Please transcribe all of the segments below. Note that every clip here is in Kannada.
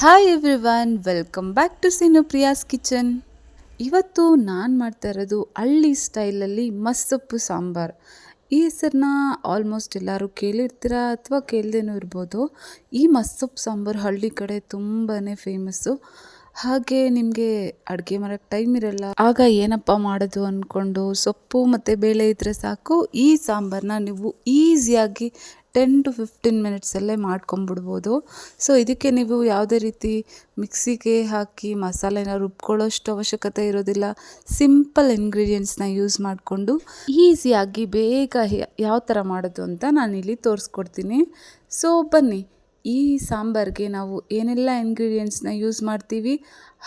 Hi everyone welcome back to Sinu Priya's kitchen ಇವತ್ತು ನಾನು ಮಾಡ್ತಾ ಇರೋದು ಹಳ್ಳಿ ಸ್ಟೈಲಲ್ಲಿ ಮಸ್ಸೊಪ್ಪು ಸಾಂಬಾರ್. ಈ ಹೆಸರನ್ನ ಆಲ್ಮೋಸ್ಟ್ ಎಲ್ಲರೂ ಕೇಳಿರ್ತೀರ ಅಥವಾ ಕೇಳ್ದೇನೂ ಇರ್ಬೋದು. ಈ ಮಸ್ಸೊಪ್ಪು ಸಾಂಬಾರು ಹಳ್ಳಿ ಕಡೆ ತುಂಬಾ ಫೇಮಸ್ಸು ಹಾಗೆ ನಿಮಗೆ ಅಡುಗೆ ಮಾಡೋಕ್ಕೆ ಟೈಮ್ ಇರಲ್ಲ. ಆಗ ಏನಪ್ಪ ಮಾಡೋದು ಅಂದ್ಕೊಂಡು ಸೊಪ್ಪು ಮತ್ತು ಬೇಳೆ ಇದ್ದರೆ ಸಾಕು, ಈ ಸಾಂಬಾರನ್ನ ನೀವು ಈಸಿಯಾಗಿ ಟೆನ್ ಟು ಫಿಫ್ಟೀನ್ ಮಿನಿಟ್ಸಲ್ಲೇ ಮಾಡ್ಕೊಂಬಿಡ್ಬೋದು ಸೊ ಇದಕ್ಕೆ ನೀವು ಯಾವುದೇ ರೀತಿ ಮಿಕ್ಸಿಗೆ ಹಾಕಿ ಮಸಾಲೆನ ರುಬ್ಕೊಳ್ಳೋಷ್ಟು ಅವಶ್ಯಕತೆ ಇರೋದಿಲ್ಲ. ಸಿಂಪಲ್ ಇಂಗ್ರೀಡಿಯೆಂಟ್ಸ್ನ ಯೂಸ್ ಮಾಡಿಕೊಂಡು ಈಸಿಯಾಗಿ ಬೇಗ ಯಾವ ಥರ ಮಾಡೋದು ಅಂತ ನಾನು ಇಲ್ಲಿ ತೋರಿಸ್ಕೊಡ್ತೀನಿ. ಸೊ ಬನ್ನಿ. ಈ ಸಾಂಬಾರಿಗೆ ನಾವು ಏನೆಲ್ಲ ಇಂಗ್ರೀಡಿಯೆಂಟ್ಸ್ನ ಯೂಸ್ ಮಾಡ್ತೀವಿ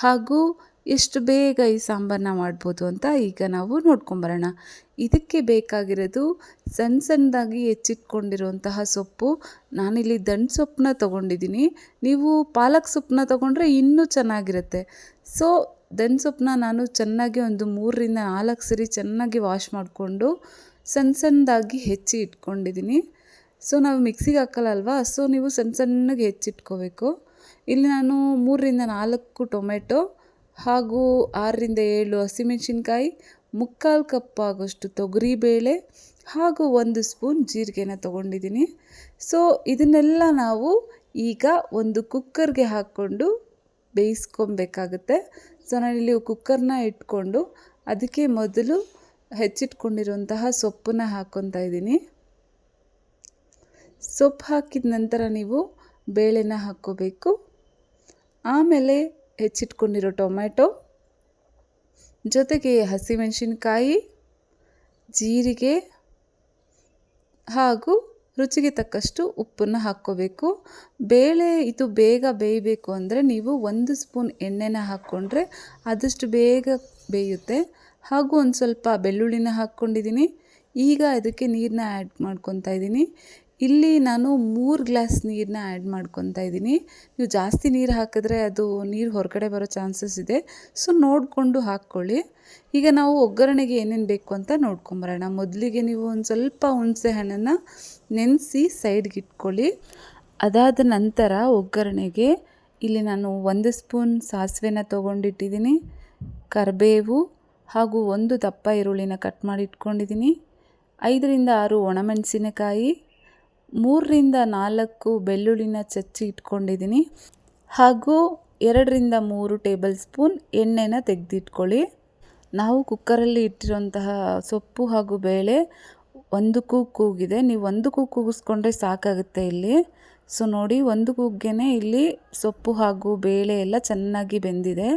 ಹಾಗೂ ಎಷ್ಟು ಬೇಗ ಈ ಸಾಂಬಾರನ್ನ ಮಾಡ್ಬೋದು ಅಂತ ಈಗ ನಾವು ನೋಡ್ಕೊಂಬರೋಣ ಇದಕ್ಕೆ ಬೇಕಾಗಿರೋದು ಸಣ್ಣ ಸಣ್ಣದಾಗಿ ಹೆಚ್ಚಿಟ್ಕೊಂಡಿರುವಂತಹ ಸೊಪ್ಪು. ನಾನಿಲ್ಲಿ ದಂಡು ಸೊಪ್ಪನ್ನ ತೊಗೊಂಡಿದ್ದೀನಿ. ನೀವು ಪಾಲಕ್ ಸೊಪ್ಪನ್ನ ತೊಗೊಂಡ್ರೆ ಇನ್ನೂ ಚೆನ್ನಾಗಿರುತ್ತೆ. ಸೊ ದನ್ ಸೊಪ್ಪನ್ನ ನಾನು ಚೆನ್ನಾಗಿ ಒಂದು ಮೂರರಿಂದ ನಾಲ್ಕು ಸರಿ ಚೆನ್ನಾಗಿ ವಾಶ್ ಮಾಡಿಕೊಂಡು ಸಣ್ಣ ಸಣ್ಣದಾಗಿ ಹೆಚ್ಚಿ ಇಟ್ಕೊಂಡಿದ್ದೀನಿ. ಸೊ ನಾವು ಮಿಕ್ಸಿಗೆ ಹಾಕಲ್ಲ ಅಲ್ವಾ ಸೊ ನೀವು ಸಣ್ಣ ಸಣ್ಣಗೆ ಹೆಚ್ಚಿಟ್ಕೋಬೇಕು. ಇಲ್ಲಿ ನಾನು ಮೂರರಿಂದ ನಾಲ್ಕು ಟೊಮೆಟೊ ಹಾಗೂ ಆರರಿಂದ ಏಳು ಹಸಿಮೆಣಸಿನ್ಕಾಯಿ, ಮುಕ್ಕಾಲು ಕಪ್ ಆಗೋಷ್ಟು ತೊಗರಿಬೇಳೆ ಹಾಗೂ ಒಂದು ಸ್ಪೂನ್ ಜೀರಿಗೆನ ತೊಗೊಂಡಿದ್ದೀನಿ. ಸೊ ಇದನ್ನೆಲ್ಲ ನಾವು ಈಗ ಒಂದು ಕುಕ್ಕರ್ಗೆ ಹಾಕ್ಕೊಂಡು ಬೇಯಿಸ್ಕೊಬೇಕಾಗುತ್ತೆ. ಸೊ ನಾನಿಲ್ಲಿ ಕುಕ್ಕರ್ನ ಇಟ್ಕೊಂಡು ಅದಕ್ಕೆ ಮೊದಲು ಹೆಚ್ಚಿಟ್ಕೊಂಡಿರುವಂತಹ ಸೊಪ್ಪನ್ನ ಹಾಕ್ಕೊತಾ ಇದ್ದೀನಿ. ಸೊಪ್ಪು ಹಾಕಿದ ನಂತರ ನೀವು ಬೇಳೆನ ಹಾಕ್ಕೋಬೇಕು. ಆಮೇಲೆ ಹೆಚ್ಚಿಟ್ಕೊಂಡಿರೋ ಟೊಮ್ಯಾಟೊ, ಜೊತೆಗೆ ಹಸಿಮೆಣಸಿನ್ಕಾಯಿ, ಜೀರಿಗೆ ಹಾಗೂ ರುಚಿಗೆ ತಕ್ಕಷ್ಟು ಉಪ್ಪನ್ನು ಹಾಕ್ಕೋಬೇಕು. ಬೇಳೆ ಇದು ಬೇಗ ಬೇಯಬೇಕು ಅಂದರೆ ನೀವು ಒಂದು ಸ್ಪೂನ್ ಎಣ್ಣೆನ ಹಾಕ್ಕೊಂಡ್ರೆ ಆದಷ್ಟು ಬೇಗ ಬೇಯುತ್ತೆ. ಹಾಗೂ ಒಂದು ಸ್ವಲ್ಪ ಬೆಳ್ಳುಳ್ಳಿನ ಹಾಕ್ಕೊಂಡಿದ್ದೀನಿ ಈಗ ಅದಕ್ಕೆ ನೀರನ್ನ ಆ್ಯಡ್ ಮಾಡ್ಕೊತಾ ಇದ್ದೀನಿ ಇಲ್ಲಿ ನಾನು ಮೂರು ಗ್ಲಾಸ್ ನೀರನ್ನ ಆ್ಯಡ್ ಮಾಡ್ಕೊತಾ ಇದ್ದೀನಿ. ನೀವು ಜಾಸ್ತಿ ನೀರು ಹಾಕಿದ್ರೆ ಅದು ನೀರು ಹೊರಗಡೆ ಬರೋ ಚಾನ್ಸಸ್ ಇದೆ. ಸೊ ನೋಡಿಕೊಂಡು ಹಾಕ್ಕೊಳ್ಳಿ. ಈಗ ನಾವು ಒಗ್ಗರಣೆಗೆ ಏನೇನು ಬೇಕು ಅಂತ ನೋಡ್ಕೊಂಬರೋಣ. ಮೊದಲಿಗೆ ನೀವು ಒಂದು ಸ್ವಲ್ಪ ಹುಣಸೆ ಹಣ್ಣನ್ನು ನೆನೆಸಿ ಸೈಡ್ಗೆ ಇಟ್ಕೊಳ್ಳಿ. ಅದಾದ ನಂತರ ಒಗ್ಗರಣೆಗೆ ಇಲ್ಲಿ ನಾನು ಒಂದು ಸ್ಪೂನ್ ಸಾಸಿವೆನ ತೊಗೊಂಡಿಟ್ಟಿದ್ದೀನಿ. ಕರಿಬೇವು ಹಾಗೂ ಒಂದು ದಪ್ಪ ಈರುಳ್ಳಿನ ಕಟ್ ಮಾಡಿ ಇಟ್ಕೊಂಡಿದ್ದೀನಿ. ಐದರಿಂದ ಆರು ಒಣಮೆಣಸಿನಕಾಯಿ ಮೂರರಿಂದ ನಾಲ್ಕು ಬೆಳ್ಳುಳ್ಳಿನ ಚಚ್ಚಿ ಇಟ್ಕೊಂಡಿದ್ದೀನಿ. ಹಾಗೂ ಎರಡರಿಂದ ಮೂರು ಟೇಬಲ್ ಸ್ಪೂನ್ ಎಣ್ಣೆನ ತೆಗೆದಿಟ್ಕೊಳ್ಳಿ. ನಾವು ಕುಕ್ಕರಲ್ಲಿ ಇಟ್ಟಿರುವಂತಹ ಸೊಪ್ಪು ಹಾಗೂ ಬೇಳೆ ಒಂದು ಕೂಗು ಕೂಗಿದೆ. ನೀವು ಒಂದು ಕೂಗು ಕೂಗಿಸ್ಕೊಂಡ್ರೆ ಸಾಕಾಗುತ್ತೆ ಇಲ್ಲಿ. ಸೊ ನೋಡಿ, ಒಂದು ಗುಗ್ಗೆನೆ ಇಲ್ಲಿ ಸೊಪ್ಪು ಹಾಗೂ ಬೇಳೆ ಎಲ್ಲ ಚೆನ್ನಾಗಿ ಬೆಂದಿದೆ.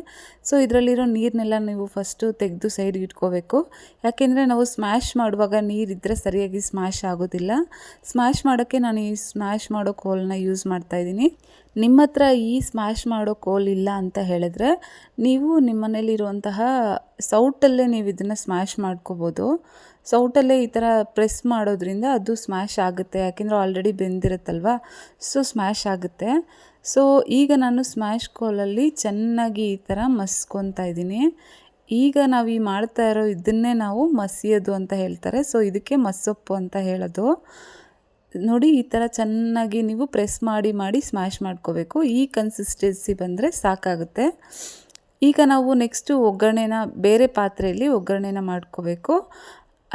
ಸೊ ಇದರಲ್ಲಿರೋ ನೀರನ್ನೆಲ್ಲ ನೀವು ಫಸ್ಟು ತೆಗೆದು ಸೈಡ್ಗೆ ಇಟ್ಕೋಬೇಕು. ಯಾಕೆಂದರೆ ನಾವು ಸ್ಮ್ಯಾಶ್ ಮಾಡುವಾಗ ನೀರಿದ್ದರೆ ಸರಿಯಾಗಿ ಸ್ಮ್ಯಾಶ್ ಆಗೋದಿಲ್ಲ. ಸ್ಮ್ಯಾಶ್ ಮಾಡೋಕ್ಕೆ ನಾನು ಈ ಸ್ಮ್ಯಾಶ್ ಮಾಡೋ ಕೋಲನ್ನ ಯೂಸ್ ಮಾಡ್ತಾಯಿದ್ದೀನಿ ನಿಮ್ಮ ಹತ್ರ ಈ ಸ್ಮ್ಯಾಶ್ ಮಾಡೋ ಕೋಲ್ ಇಲ್ಲ ಅಂತ ಹೇಳಿದ್ರೆ ನೀವು ನಿಮ್ಮ ಮನೇಲಿರುವಂತಹ ಸೌಟಲ್ಲೇ ನೀವು ಇದನ್ನು ಸ್ಮ್ಯಾಶ್ ಮಾಡ್ಕೋಬೋದು. ಸೌಟಲ್ಲೇ ಈ ಥರ ಪ್ರೆಸ್ ಮಾಡೋದ್ರಿಂದ ಅದು ಸ್ಮ್ಯಾಶ್ ಆಗುತ್ತೆ, ಯಾಕೆಂದರೆ ಆಲ್ರೆಡಿ ಬೆಂದಿರುತ್ತಲ್ವ? ಸೊ, ಸ್ಮ್ಯಾಶ್ ಆಗುತ್ತೆ. ಸೊ, ಈಗ ನಾನು ಸ್ಮ್ಯಾಶ್ ಕೋಲಲ್ಲಿ ಚೆನ್ನಾಗಿ ಈ ಥರ ಮಸ್ಕೊತಾ ಇದ್ದೀನಿ. ಈಗ ನಾವು ಈ ಮಾಡ್ತಾ ಇರೋ ಇದನ್ನೇ ನಾವು ಮಸಿಯೋದು ಅಂತ ಹೇಳ್ತಾರೆ. ಸೊ, ಇದಕ್ಕೆ ಮಸ್ಸೊಪ್ಪು ಅಂತ ಹೇಳೋದು. ನೋಡಿ, ಈ ಥರ ಚೆನ್ನಾಗಿ ನೀವು ಪ್ರೆಸ್ ಮಾಡಿ ಮಾಡಿ ಸ್ಮ್ಯಾಶ್ ಮಾಡ್ಕೋಬೇಕು. ಈ ಕನ್ಸಿಸ್ಟೆನ್ಸಿ ಬಂದರೆ ಸಾಕಾಗುತ್ತೆ. ಈಗ ನಾವು ನೆಕ್ಸ್ಟು ಒಗ್ಗರಣೆನ, ಬೇರೆ ಪಾತ್ರೆಯಲ್ಲಿ ಒಗ್ಗರಣೆನ ಮಾಡ್ಕೋಬೇಕು.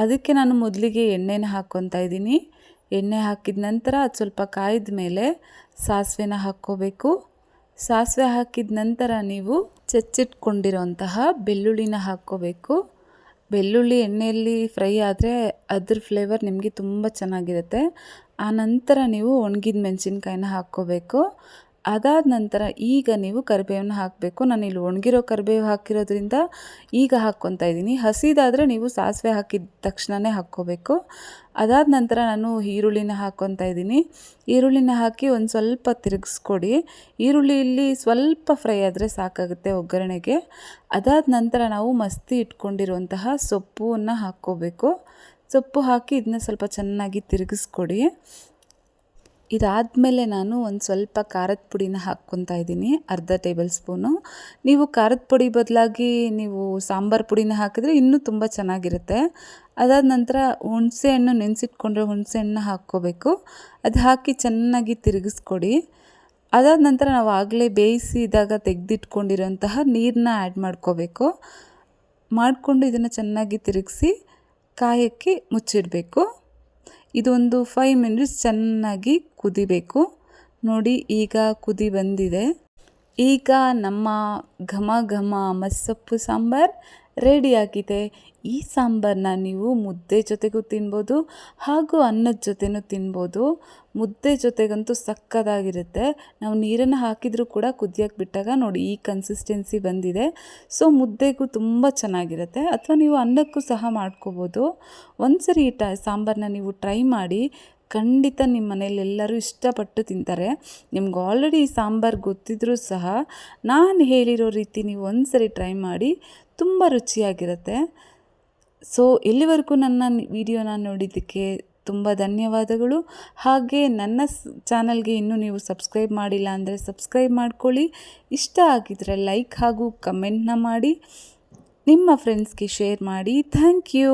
ಅದಕ್ಕೆ ನಾನು ಮೊದಲಿಗೆ ಎಣ್ಣೆನ ಹಾಕ್ಕೊತಾ ಇದ್ದೀನಿ. ಎಣ್ಣೆ ಹಾಕಿದ ನಂತರ ಅದು ಸ್ವಲ್ಪ ಕಾಯಿದ ಮೇಲೆ ಸಾಸಿವೆನ ಹಾಕ್ಕೋಬೇಕು. ಸಾಸಿವೆ ಹಾಕಿದ ನಂತರ ನೀವು ಚಚ್ಚಿಟ್ಕೊಂಡಿರೋಂತಹ ಬೆಳ್ಳುಳ್ಳಿನ ಹಾಕ್ಕೋಬೇಕು. ಬೆಳ್ಳುಳ್ಳಿ ಎಣ್ಣೆಯಲ್ಲಿ ಫ್ರೈ ಆದರೆ ಅದ್ರ ಫ್ಲೇವರ್ ನಿಮಗೆ ತುಂಬ ಚೆನ್ನಾಗಿರುತ್ತೆ. ಆ ನಂತರ ನೀವು ಒಣಗಿದ ಮೆಣಸಿನ್ಕಾಯಿನ ಹಾಕ್ಕೋಬೇಕು. ಅದಾದ ನಂತರ ಈಗ ನೀವು ಕರಿಬೇವನ್ನ ಹಾಕಬೇಕು. ನಾನು ಇಲ್ಲಿ ಒಣಗಿರೋ ಕರಿಬೇವು ಹಾಕಿರೋದ್ರಿಂದ ಈಗ ಹಾಕ್ಕೊತಾ ಇದ್ದೀನಿ. ಹಸಿದಾದರೆ ನೀವು ಸಾಸಿವೆ ಹಾಕಿದ ತಕ್ಷಣವೇ ಹಾಕ್ಕೋಬೇಕು. ಅದಾದ ನಂತರ ನಾನು ಈರುಳ್ಳಿನ ಹಾಕ್ಕೊತಾ ಇದ್ದೀನಿ. ಈರುಳ್ಳಿನ ಹಾಕಿ ಒಂದು ಸ್ವಲ್ಪ ತಿರುಗಿಸ್ಕೊಡಿ. ಈರುಳ್ಳಿ ಇಲ್ಲಿ ಸ್ವಲ್ಪ ಫ್ರೈ ಆದರೆ ಸಾಕಾಗುತ್ತೆ ಒಗ್ಗರಣೆಗೆ. ಅದಾದ ನಂತರ ನಾವು ಮಸ್ತಿ ಇಟ್ಕೊಂಡಿರುವಂತಹ ಸೊಪ್ಪನ್ನು ಹಾಕ್ಕೋಬೇಕು. ಸೊಪ್ಪು ಹಾಕಿ ಇದನ್ನ ಸ್ವಲ್ಪ ಚೆನ್ನಾಗಿ ತಿರುಗಿಸ್ಕೊಡಿ. ಇದಾದಮೇಲೆ ನಾನು ಒಂದು ಸ್ವಲ್ಪ ಖಾರದ ಪುಡಿನ ಹಾಕ್ಕೊತಾ ಇದ್ದೀನಿ, ಅರ್ಧ ಟೇಬಲ್ ಸ್ಪೂನು. ನೀವು ಖಾರದ ಪುಡಿ ಬದಲಾಗಿ ನೀವು ಸಾಂಬಾರು ಪುಡಿನ ಹಾಕಿದ್ರೆ ಇನ್ನೂ ತುಂಬ ಚೆನ್ನಾಗಿರುತ್ತೆ. ಅದಾದ ನಂತರ ಹುಣಸೆ ಹಣ್ಣು ನೆನೆಸಿಟ್ಕೊಂಡ್ರೆ ಹುಣಸೆ ಹಣ್ಣು ಹಾಕ್ಕೋಬೇಕು. ಅದು ಹಾಕಿ ಚೆನ್ನಾಗಿ ತಿರುಗಿಸ್ಕೊಡಿ. ಅದಾದ ನಂತರ ನಾವು ಆಗಲೇ ಬೇಯಿಸಿದಾಗ ತೆಗೆದಿಟ್ಕೊಂಡಿರೋಂತಹ ನೀರನ್ನ ಆ್ಯಡ್ ಮಾಡ್ಕೋಬೇಕು. ಮಾಡಿಕೊಂಡು ಇದನ್ನು ಚೆನ್ನಾಗಿ ತಿರುಗಿಸಿ ಕಾಯಕ್ಕೆ ಮುಚ್ಚಿಡಬೇಕು. ಇದೊಂದು ಫೈವ್ ಮಿನಿಟ್ಸ್ ಚೆನ್ನಾಗಿ ಕುದಿಬೇಕು. ನೋಡಿ, ಈಗ ಕುದಿ ಬಂದಿದೆ. ಈಗ ನಮ್ಮ ಘಮ ಘಮ ಮಸ್ಸೊಪ್ಪು ಸಾಂಬಾರು ರೆಡಿಯಾಗಿದೆ ಈ ಸಾಂಬಾರನ್ನ ನೀವು ಮುದ್ದೆ ಜೊತೆಗೂ ತಿನ್ಬೋದು ಹಾಗೂ ಅನ್ನದ ಜೊತೆನೂ ತಿನ್ಬೋದು. ಮುದ್ದೆ ಜೊತೆಗಂತೂ ಸಕ್ಕತ್ತಾಗಿರುತ್ತೆ ನಾವು ನೀರನ್ನು ಹಾಕಿದರೂ ಕೂಡ ಕುದಿಯೋಕ್ಕೆ ಬಿಟ್ಟಾಗ ನೋಡಿ ಈ ಕನ್ಸಿಸ್ಟೆನ್ಸಿ ಬಂದಿದೆ. ಸೊ ಮುದ್ದೆಗೂ ತುಂಬ ಚೆನ್ನಾಗಿರುತ್ತೆ. ಅಥವಾ ನೀವು ಅನ್ನಕ್ಕೂ ಸಹ ಮಾಡ್ಕೋಬೋದು. ಒಂದ್ಸರಿ ಈ ಟ ಸಾಂಬಾರನ್ನ ನೀವು ಟ್ರೈ ಮಾಡಿ ಖಂಡಿತ ನಿಮ್ಮ ಮನೇಲಿ ಎಲ್ಲರೂ ಇಷ್ಟಪಟ್ಟು ತಿಂತಾರೆ. ನಿಮ್ಗೆ ಆಲ್ರೆಡಿ ಈ ಸಾಂಬಾರು ಗೊತ್ತಿದ್ರೂ ಸಹ ನಾನು ಹೇಳಿರೋ ರೀತಿ ನೀವು ಒಂದ್ಸರಿ ಟ್ರೈ ಮಾಡಿ ತುಂಬ ರುಚಿಯಾಗಿರುತ್ತೆ. ಸೊ ಇಲ್ಲಿವರೆಗೂ ನನ್ನ ವಿಡಿಯೋನ ನೋಡಿದ್ದಕ್ಕೆ ತುಂಬ ಧನ್ಯವಾದಗಳು. ಹಾಗೆ ನನ್ನ ಚಾನಲ್ಗೆ ಇನ್ನೂ ನೀವು ಸಬ್ಸ್ಕ್ರೈಬ್ ಮಾಡಿಲ್ಲ ಅಂದರೆ ಸಬ್ಸ್ಕ್ರೈಬ್ ಮಾಡ್ಕೊಳ್ಳಿ. ಇಷ್ಟ ಆಗಿದರೆ ಲೈಕ್ ಹಾಗೂ ಕಮೆಂಟ್ನ ಮಾಡಿ. ನಿಮ್ಮ ಫ್ರೆಂಡ್ಸ್ಗೆ ಶೇರ್ ಮಾಡಿ. Thank you.